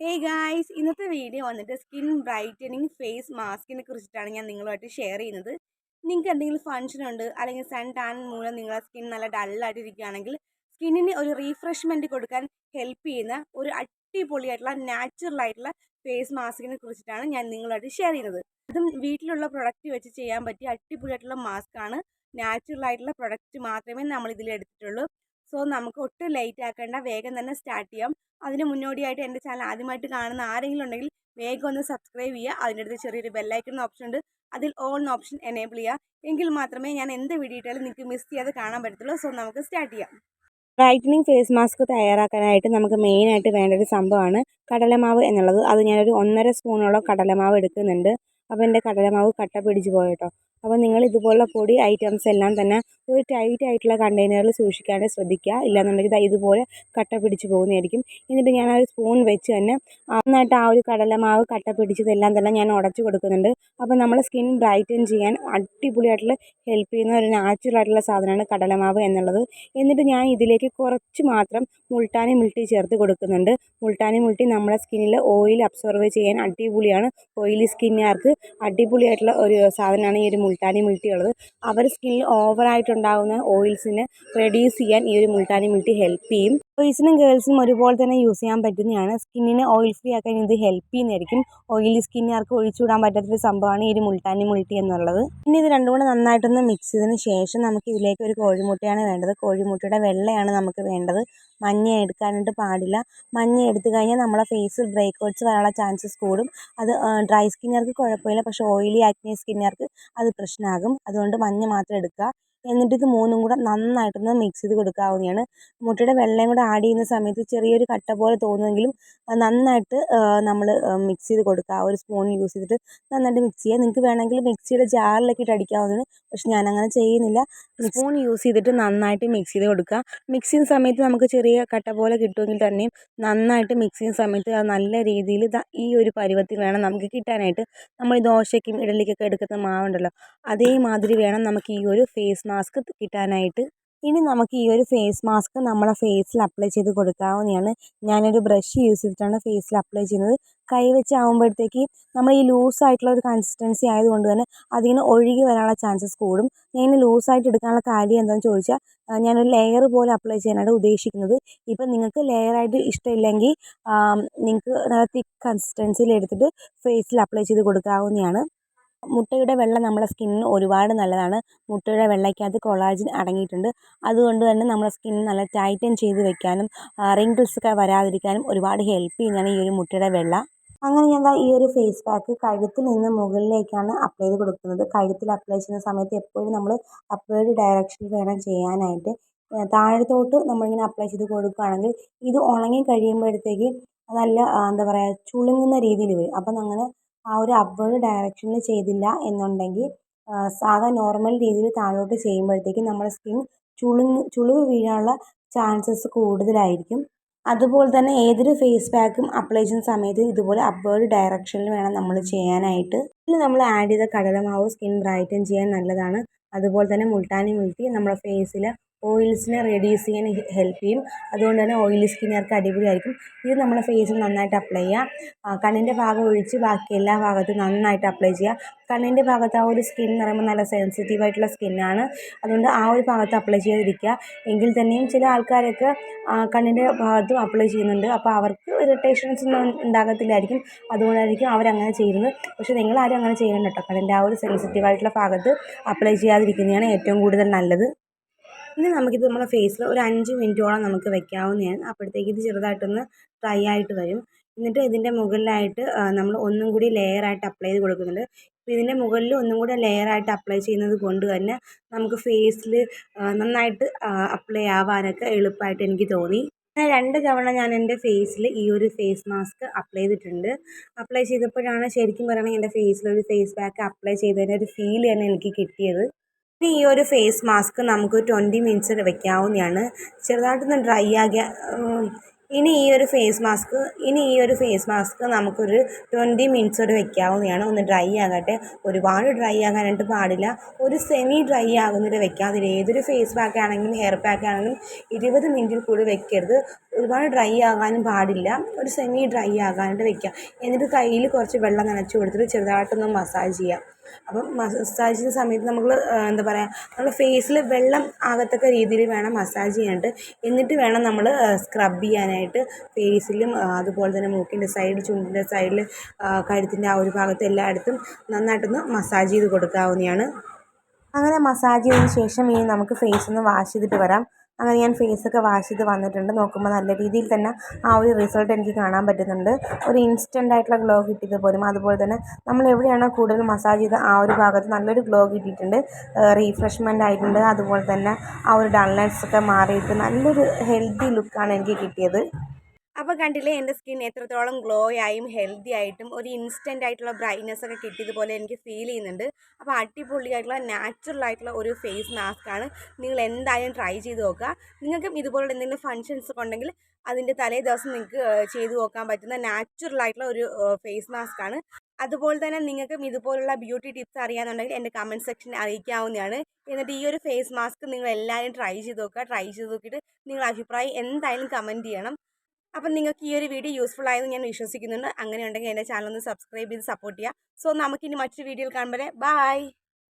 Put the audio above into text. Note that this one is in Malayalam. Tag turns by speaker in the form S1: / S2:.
S1: ഹേ ഗായ്സ് ഇന്നത്തെ വീഡിയോ വന്നിട്ട് സ്കിൻ ബ്രൈറ്റനിങ് ഫേസ് മാസ്കിനെ കുറിച്ചിട്ടാണ് ഞാൻ നിങ്ങളുമായിട്ട് ഷെയർ ചെയ്യുന്നത്. നിങ്ങൾക്ക് എന്തെങ്കിലും ഫങ്ഷൻ ഉണ്ട് അല്ലെങ്കിൽ സൺ ടാൻ മൂലം നിങ്ങളുടെ സ്കിൻ നല്ല ഡല്ലായിട്ടിരിക്കുകയാണെങ്കിൽ സ്കിന്നിന് ഒരു റീഫ്രഷ്മെന്റ് കൊടുക്കാൻ ഹെൽപ്പ് ചെയ്യുന്ന ഒരു അടിപൊളിയായിട്ടുള്ള നാച്ചുറൽ ആയിട്ടുള്ള ഫേസ് മാസ്കിനെ കുറിച്ചിട്ടാണ് ഞാൻ നിങ്ങളുമായിട്ട് ഷെയർ ചെയ്യുന്നത്. അതും വീട്ടിലുള്ള പ്രൊഡക്റ്റ് വെച്ച് ചെയ്യാൻ പറ്റിയ അടിപൊളിയായിട്ടുള്ള മാസ്ക് ആണ്. നാച്ചുറൽ ആയിട്ടുള്ള പ്രൊഡക്റ്റ് മാത്രമേ നമ്മൾ ഇതിൽ എടുത്തിട്ടുള്ളൂ. സോ നമുക്ക് ഒട്ടും ലേറ്റ് ആക്കേണ്ട. വേഗം തന്നെ സ്റ്റാർട്ട് ചെയ്യാം. അതിന് മുന്നോടിയായിട്ട് എന്റെ ചാനൽ ആദ്യമായിട്ട് കാണുന്ന ആരെങ്കിലും ഉണ്ടെങ്കിൽ വേഗം ഒന്ന് സബ്സ്ക്രൈബ് ചെയ്യുക. അതിന്റെ അടുത്ത് ചെറിയൊരു ബെല്ലൈക്കൺ ഓപ്ഷൻ ഉണ്ട്. അതിൽ ഓൺ ഓപ്ഷൻ എനേബിൾ ചെയ്യുക. എങ്കിൽ മാത്രമേ ഞാൻ എന്ത് വീഡിയോ ഇട്ടാലും നിങ്ങൾക്ക് മിസ് ചെയ്യാതെ കാണാൻ പറ്റത്തുള്ളൂ. സോ നമുക്ക് സ്റ്റാർട്ട് ചെയ്യാം. ബ്രൈറ്റനിങ് ഫേസ് മാസ്ക് തയ്യാറാക്കാനായിട്ട് നമുക്ക് മെയിനായിട്ട് വേണ്ട ഒരു സംഭവമാണ് കടലമാവ് എന്നുള്ളത്. അത് ഞാനൊരു ഒന്നര സ്പൂണോളം കടലമാവ് എടുക്കുന്നുണ്ട്. അപ്പോൾ എന്റെ കടലമാവ് കട്ട പിടിച്ച് പോയിട്ടോ അപ്പോൾ നിങ്ങൾ ഇതുപോലുള്ള പൊടി ഐറ്റംസ് എല്ലാം തന്നെ ഒരു ടൈറ്റ് ആയിട്ടുള്ള കണ്ടെയ്നറിൽ സൂക്ഷിക്കാണ്ട് ശ്രദ്ധിക്കുക. ഇല്ലാന്നുണ്ടെങ്കിൽ ദാ ഇതുപോലെ കട്ട പിടിച്ച് പോകുന്നതായിരിക്കും. എന്നിട്ട് ഞാൻ ആ ഒരു സ്പൂൺ വെച്ച് തന്നെ നന്നായിട്ട് ആ ഒരു കടലമാവ് കട്ട പിടിച്ചതെല്ലാം തന്നെ ഞാൻ ഉടച്ചു കൊടുക്കുന്നുണ്ട്. അപ്പോൾ നമ്മളെ സ്കിൻ ബ്രൈറ്റൻ ചെയ്യാൻ അടിപൊളിയായിട്ടുള്ള ഹെൽപ്പ് ചെയ്യുന്ന ഒരു നാച്ചുറൽ ആയിട്ടുള്ള സാധനമാണ് കടലമാവ് എന്നുള്ളത്. എന്നിട്ട് ഞാൻ ഇതിലേക്ക് കുറച്ച് മാത്രം മുൾട്ടാനി മുൾട്ടി ചേർത്ത് കൊടുക്കുന്നുണ്ട്. മുൾട്ടാനി മുൾട്ടി നമ്മുടെ സ്കിന്നിൽ ഓയിൽ അബ്സോർവ് ചെയ്യാൻ അടിപൊളിയാണ്. ഓയിലി സ്കിന്നുകാർക്ക് അടിപൊളിയായിട്ടുള്ള ഒരു സാധനമാണ് ഈ ഒരു മുൾട്ടാനി മിൾട്ടി ഉള്ളത് അവർ സ്കിന്നിൽ ഓവറായിട്ടുണ്ടാകുന്ന ഓയിൽസിനെ റെഡ്യൂസ് ചെയ്യാൻ ഈ ഒരു മുൾട്ടാനി മിൾട്ടി ഹെൽപ്പ് ചെയ്യും. ബോയ്സിനും ഗേൾസിനും ഒരുപോലെ തന്നെ യൂസ് ചെയ്യാൻ പറ്റുന്നതാണ്. സ്കിന്നിനെ ഓയിൽ ഫ്രീ ആക്കാൻ ഇത് ഹെൽപ്പ് ചെയ്യുന്നതായിരിക്കും. ഓയിലി സ്കിന്നുകാർക്ക് ഒഴിച്ചുവിടാൻ പറ്റാത്തൊരു സംഭവമാണ് ഈ ഒരു മുൾട്ടാനി മുൾട്ടി എന്നുള്ളത്. പിന്നെ ഇത് രണ്ടും കൂടെ നന്നായിട്ടൊന്ന് മിക്സ് ചെയ്തതിന് ശേഷം നമുക്ക് ഇതിലേക്ക് ഒരു കോഴിമുട്ടയാണ് വേണ്ടത്. കോഴിമുട്ടയുടെ വെള്ളയാണ് നമുക്ക് വേണ്ടത്. മഞ്ഞ എടുക്കാനായിട്ട് പാടില്ല. മഞ്ഞ എടുത്തു കഴിഞ്ഞാൽ നമ്മളെ ഫേസിൽ ബ്രേക്ക് ഔട്ട്സ് വരാനുള്ള ചാൻസസ് കൂടും. അത് ഡ്രൈ സ്കിന്നുകാർക്ക് കുഴപ്പമില്ല. പക്ഷേ ഓയിലി ആക്നെ സ്കിന്നുകാർക്ക് അത് പ്രശ്നമാകും. അതുകൊണ്ട് മഞ്ഞ മാത്രം എടുക്കുക. എന്നിട്ട് ഇത് മൂന്നും കൂടെ നന്നായിട്ടൊന്ന് മിക്സ് ചെയ്ത് കൊടുക്കാവുന്നതാണ്. മുട്ടയുടെ വെള്ളയും കൂടെ ആഡ് ചെയ്യുന്ന സമയത്ത് ചെറിയൊരു കട്ട പോലെ തോന്നുമെങ്കിലും നന്നായിട്ട് നമ്മൾ മിക്സ് ചെയ്ത് കൊടുക്കുക. ആ ഒരു സ്പൂൺ യൂസ് ചെയ്തിട്ട് നന്നായിട്ട് മിക്സ് ചെയ്യുക. നിങ്ങൾക്ക് വേണമെങ്കിൽ മിക്സിയുടെ ജാറിലൊക്കെ ഇട്ട് അടിക്കാവുന്നതാണ്. പക്ഷെ ഞാനങ്ങനെ ചെയ്യുന്നില്ല. സ്പൂൺ യൂസ് ചെയ്തിട്ട് നന്നായിട്ട് മിക്സ് ചെയ്ത് കൊടുക്കുക. മിക്സ് ചെയ്യുന്ന സമയത്ത് നമുക്ക് ചെറിയ കട്ട പോലെ കിട്ടുമെങ്കിൽ തന്നെയും നന്നായിട്ട് മിക്സ് ചെയ്യുന്ന സമയത്ത് നല്ല രീതിയിൽ ഈ ഒരു പരുവത്തിൽ വേണം നമുക്ക് കിട്ടാനായിട്ട്. നമ്മൾ ദോശയ്ക്കും ഇഡലിക്കൊക്കെ എടുക്കുന്ന മാവുണ്ടല്ലോ അതേമാതിരി വേണം നമുക്ക് ഈ ഒരു ഫേസ് മാസ്ക് കിട്ടാനായിട്ട്. ഇനി നമുക്ക് ഈ ഒരു ഫേസ് മാസ്ക് നമ്മളെ ഫേസിൽ അപ്ലൈ ചെയ്ത് കൊടുക്കാവുന്നതാണ്. ഞാനൊരു ബ്രഷ് യൂസ് ചെയ്തിട്ടാണ് ഫേസിൽ അപ്ലൈ ചെയ്യുന്നത്. കൈ വെച്ച് ആകുമ്പോഴത്തേക്ക് നമ്മൾ ഈ ലൂസായിട്ടുള്ള ഒരു കൺസിസ്റ്റൻസി ആയതുകൊണ്ട് തന്നെ അതിങ്ങനെ ഒഴുകി വരാനുള്ള ചാൻസസ് കൂടും. ഞാൻ ലൂസായിട്ട് എടുക്കാനുള്ള കാര്യം എന്താണെന്ന് ചോദിച്ചാൽ ഞാനൊരു ലെയർ പോലെ അപ്ലൈ ചെയ്യാനാണ് ഉദ്ദേശിക്കുന്നത്. ഇപ്പം നിങ്ങൾക്ക് ലെയറായിട്ട് ഇഷ്ടമില്ലെങ്കിൽ നിങ്ങൾക്ക് നല്ല തിക്ക് കൺസിസ്റ്റൻസിയിൽ എടുത്തിട്ട് ഫേസിൽ അപ്ലൈ ചെയ്ത് കൊടുക്കാവുന്നതാണ്. മുട്ടയുടെ വെള്ള നമ്മുടെ സ്കിന്നിന് ഒരുപാട് നല്ലതാണ്. മുട്ടയുടെ വെള്ളയ്ക്കകത്ത് കൊളാജിൻ അടങ്ങിയിട്ടുണ്ട്. അതുകൊണ്ട് തന്നെ നമ്മുടെ സ്കിൻ നല്ല ടൈറ്റൻ ചെയ്ത് വെക്കാനും റിങ്കിൾസ് ഒക്കെ വരാതിരിക്കാനും ഒരുപാട് ഹെൽപ്പ് ചെയ്യുന്നതാണ് ഈ ഒരു മുട്ടയുടെ വെള്ള. അങ്ങനെ ഞാൻ ഈ ഒരു ഫേസ് പാക്ക് കഴുത്തിൽ നിന്ന് മുകളിലേക്കാണ് അപ്ലൈ ചെയ്ത് കൊടുക്കുന്നത്. കഴുത്തിൽ അപ്ലൈ ചെയ്യുന്ന സമയത്ത് എപ്പോഴും നമ്മൾ അപ്വേർഡ് ഡയറക്ഷനിൽ വേണം ചെയ്യാനായിട്ട്. താഴത്തോട്ട് നമ്മളിങ്ങനെ അപ്ലൈ ചെയ്ത് കൊടുക്കുകയാണെങ്കിൽ ഇത് ഉണങ്ങി കഴിയുമ്പോഴത്തേക്ക് നല്ല എന്താ പറയുക ചുളുങ്ങുന്ന രീതിയിൽ വരും. അപ്പം അങ്ങനെ ആ ഒരു അപ്വേഡ് ഡയറക്ഷനിൽ ചെയ്തില്ല എന്നുണ്ടെങ്കിൽ സാധാ നോർമൽ രീതിയിൽ താഴോട്ട് ചെയ്യുമ്പോഴത്തേക്കും നമ്മുടെ സ്കിൻ ചുളുങ്ങ് ചുളിവ് വീഴാനുള്ള ചാൻസസ് കൂടുതലായിരിക്കും. അതുപോലെ തന്നെ ഏതൊരു ഫേസ് പാക്കും അപ്ലൈ ചെയ്യുന്ന സമയത്ത് ഇതുപോലെ അപ്വേഡ് ഡയറക്ഷനിൽ വേണം നമ്മൾ ചെയ്യാനായിട്ട്. ഇതിൽ നമ്മൾ ആഡ് ചെയ്ത കടലമാവ് സ്കിൻ ബ്രൈറ്റൻ ചെയ്യാൻ നല്ലതാണ്. അതുപോലെ തന്നെ മുൾട്ടാനി മുൾട്ടി നമ്മുടെ ഫേസിൽ ഓയിൽസിനെ റെഡ്യൂസ് ചെയ്യാൻ ഹെൽപ്പ് ചെയ്യും. അതുകൊണ്ട് തന്നെ ഓയിലി സ്കിന്നുകാർക്ക് അടിപൊളിയായിരിക്കും. ഇത് നമ്മുടെ ഫേസിൽ നന്നായിട്ട് അപ്ലൈ ചെയ്യുക കണ്ണിന്റെ ഭാഗം ഒഴിച്ച് ബാക്കി എല്ലാ ഭാഗത്തും നന്നായിട്ട് അപ്ലൈ ചെയ്യുക കണ്ണിന്റെ ഭാഗത്ത് ആ ഒരു സ്കിൻ എന്ന് പറയുമ്പോൾ നല്ല സെൻസിറ്റീവ് ആയിട്ടുള്ള സ്കിന്നാണ് അതുകൊണ്ട് ആ ഒരു ഭാഗത്ത് അപ്ലൈ ചെയ്യാതിരിക്കുക. എങ്കിൽ തന്നെയും ചില ആൾക്കാരൊക്കെ കണ്ണിന്റെ ഭാഗത്തും അപ്ലൈ ചെയ്യുന്നുണ്ട്. അപ്പോൾ അവർക്ക് ഇറിറ്റേഷൻസ് ഒന്നും ഉണ്ടാകത്തില്ലായിരിക്കും. അതുകൊണ്ടായിരിക്കും അവരങ്ങനെ ചെയ്യുന്നത്. പക്ഷേ നിങ്ങളാരും അങ്ങനെ ചെയ്യണം കേട്ടോ. കണ്ണിന്റെ ആ ഒരു സെൻസിറ്റീവ് ആയിട്ടുള്ള ഭാഗത്ത് അപ്ലൈ ചെയ്യാതിരിക്കുന്നതാണ് ഏറ്റവും കൂടുതൽ നല്ലത്. ഇനി നമുക്കിത് നമ്മുടെ ഫേസിൽ ഒരു അഞ്ച് മിനിറ്റോളം നമുക്ക് വെക്കാവുന്നതാണ്. അപ്പോഴത്തേക്ക് ഇത് ചെറുതായിട്ടൊന്ന് ഡ്രൈ ആയിട്ട് വരും. എന്നിട്ട് ഇതിന്റെ മുകളിലായിട്ട് നമ്മൾ ഒന്നും കൂടി ലെയറായിട്ട് അപ്ലൈ ചെയ്ത് കൊടുക്കുന്നുണ്ട്. അപ്പോൾ ഇതിന്റെ മുകളിൽ ഒന്നും കൂടി ലെയറായിട്ട് അപ്ലൈ ചെയ്യുന്നത് കൊണ്ട് തന്നെ നമുക്ക് ഫേസിൽ നന്നായിട്ട് അപ്ലൈ ആവാനൊക്കെ എളുപ്പമായിട്ട് എനിക്ക് തോന്നി. രണ്ട് തവണ ഞാൻ എന്റെ ഫേസിൽ ഈ ഒരു ഫേസ് മാസ്ക് അപ്ലൈ ചെയ്തിട്ടുണ്ട്. അപ്ലൈ ചെയ്തപ്പോഴാണ് ശരിക്കും പറയുകയാണെങ്കിൽ എന്റെ ഫേസിൽ ഒരു ഫേസ് പാക്ക് അപ്ലൈ ചെയ്തതിന്റെ ഒരു ഫീൽ തന്നെ എനിക്ക് കിട്ടിയത്. ഇനി ഈ ഒരു ഫേസ് മാസ്ക് നമുക്ക് ട്വന്റി മിനിറ്റ്സ് വെക്കാവുന്നതാണ് ചെറുതായിട്ടൊന്ന് ഡ്രൈ ആകിയ ഇനി ഈ ഒരു ഫേസ് മാസ്ക് ഇനി ഈ ഒരു ഫേസ് മാസ്ക് നമുക്കൊരു ട്വന്റി മിനിറ്റ്സ് വരെ വെക്കാവുന്നതാണ്. ഒന്ന് ഡ്രൈ ആകട്ടെ. ഒരുപാട് ഡ്രൈ ആകാനായിട്ട് പാടില്ല. ഒരു സെമി ഡ്രൈ ആകുന്നവരെ വെക്കാം ഏതൊരു ഫേസ് പാക്ക് ആണെങ്കിലും ഹെയർ പാക്ക് ആണെങ്കിലും ഇരുപത് മിനിറ്റിൽ കൂടുതൽ വെക്കരുത്.
S2: ഒരുപാട് ഡ്രൈ ആകാനും പാടില്ല. ഒരു സെമി ഡ്രൈ ആകാനായിട്ട് വെക്കുക എന്നിട്ട് കയ്യിൽ കുറച്ച് വെള്ളം നനച്ച് കൊടുത്തിട്ട് ചെറുതായിട്ടൊന്ന് മസാജ് ചെയ്യാം. അപ്പം മസാജ് ചെയ്യുന്ന സമയത്ത് നമ്മൾ എന്താ പറയുക നമ്മുടെ ഫേസിൽ വെള്ളം ആകത്തക്ക രീതിയിൽ വേണം മസാജ് ചെയ്യാനായിട്ട്. എന്നിട്ട് വേണം നമ്മൾ സ്ക്രബ് ചെയ്യാനായിട്ട് ഫേസിലും അതുപോലെ തന്നെ മൂക്കിന്റെ സൈഡ് ചുണ്ടിന്റെ സൈഡിൽ കഴുത്തിന്റെ ആ ഒരു ഭാഗത്ത് എല്ലായിടത്തും നന്നായിട്ടൊന്ന് മസാജ് ചെയ്ത് കൊടുക്കാവുന്നതാണ്. അങ്ങനെ മസാജ് ചെയ്തതിന് ശേഷം ഇനി നമുക്ക് ഫേസ് ഒന്ന് വാഷ് ചെയ്തിട്ട് വരാം. അങ്ങനെ ഞാൻ ഫേസൊക്കെ വാഷ് ചെയ്ത് വന്നിട്ടുണ്ട്. നോക്കുമ്പോൾ നല്ല രീതിയിൽ തന്നെ ആ ഒരു റിസൾട്ട് എനിക്ക് കാണാൻ പറ്റുന്നുണ്ട്. ഒരു ഇൻസ്റ്റന്റ് ആയിട്ടുള്ള ഗ്ലോ കിട്ടിയത് പോലും അതുപോലെ തന്നെ നമ്മൾ എവിടെയാണോ കൂടുതൽ മസാജ് ചെയ്ത് ആ ഒരു ഭാഗത്ത് നല്ലൊരു ഗ്ലോ കിട്ടിയിട്ടുണ്ട്. റീഫ്രഷ്മെന്റ് ആയിട്ടുണ്ട്. അതുപോലെ തന്നെ ആ ഒരു ഡൾനെസ് ഒക്കെ മാറിയിട്ട് നല്ലൊരു ഹെൽത്തി ലുക്കാണ് എനിക്ക് കിട്ടിയത്.
S1: അപ്പോൾ കണ്ടില്ലേ എന്റെ സ്കിൻ എത്രത്തോളം ഗ്ലോ ആയും ഹെൽത്തി ആയിട്ടും ഒരു ഇൻസ്റ്റന്റ് ആയിട്ടുള്ള ബ്രൈറ്റ്നസ് ഒക്കെ കിട്ടിയതുപോലെ എനിക്ക് ഫീൽ ചെയ്യുന്നുണ്ട്. അപ്പോൾ അടിപൊളിയായിട്ടുള്ള നാച്ചുറൽ ആയിട്ടുള്ള ഒരു ഫേസ് മാസ്ക് ആണ് നിങ്ങൾ എന്തായാലും ട്രൈ ചെയ്ത് നോക്കുക. നിങ്ങൾക്കും ഇതുപോലുള്ള എന്തെങ്കിലും ഫങ്ഷൻസ് ഒക്കെ ഉണ്ടെങ്കിൽ അതിന്റെ തലേ ദിവസം നിങ്ങൾക്ക് ചെയ്തു നോക്കാൻ പറ്റുന്ന നാച്ചുറൽ ആയിട്ടുള്ള ഒരു ഫേസ് മാസ്ക് ആണ് അതുപോലെ തന്നെ നിങ്ങൾക്കും ഇതുപോലുള്ള ബ്യൂട്ടി ടിപ്സ് അറിയാന്നുണ്ടെങ്കിൽ എന്റെ കമന്റ് സെക്ഷനിൽ അറിയിക്കാവുന്നതാണ്. എന്നിട്ട് ഈ ഒരു ഫേസ് മാസ്ക് നിങ്ങൾ എല്ലാവരും ട്രൈ ചെയ്ത് നോക്കുക. ട്രൈ ചെയ്ത് നോക്കിയിട്ട് നിങ്ങളുടെ അഭിപ്രായം എന്തായാലും കമന്റ് ചെയ്യണം. അപ്പം നിങ്ങൾക്ക് ഈ ഒരു വീഡിയോ യൂസ്ഫുൾ ആയെന്ന് ഞാൻ വിശ്വസിക്കുന്നുണ്ട്. അങ്ങനെ ഉണ്ടെങ്കിൽ എന്റെ ചാനൽ ഒന്ന് സബ്സ്ക്രൈബ് ചെയ്ത് സപ്പോർട്ട് ചെയ്യുക. സോ നമുക്കിനി മറ്റൊരു വീഡിയോയിൽ കാണുമ്പോൾ ബൈ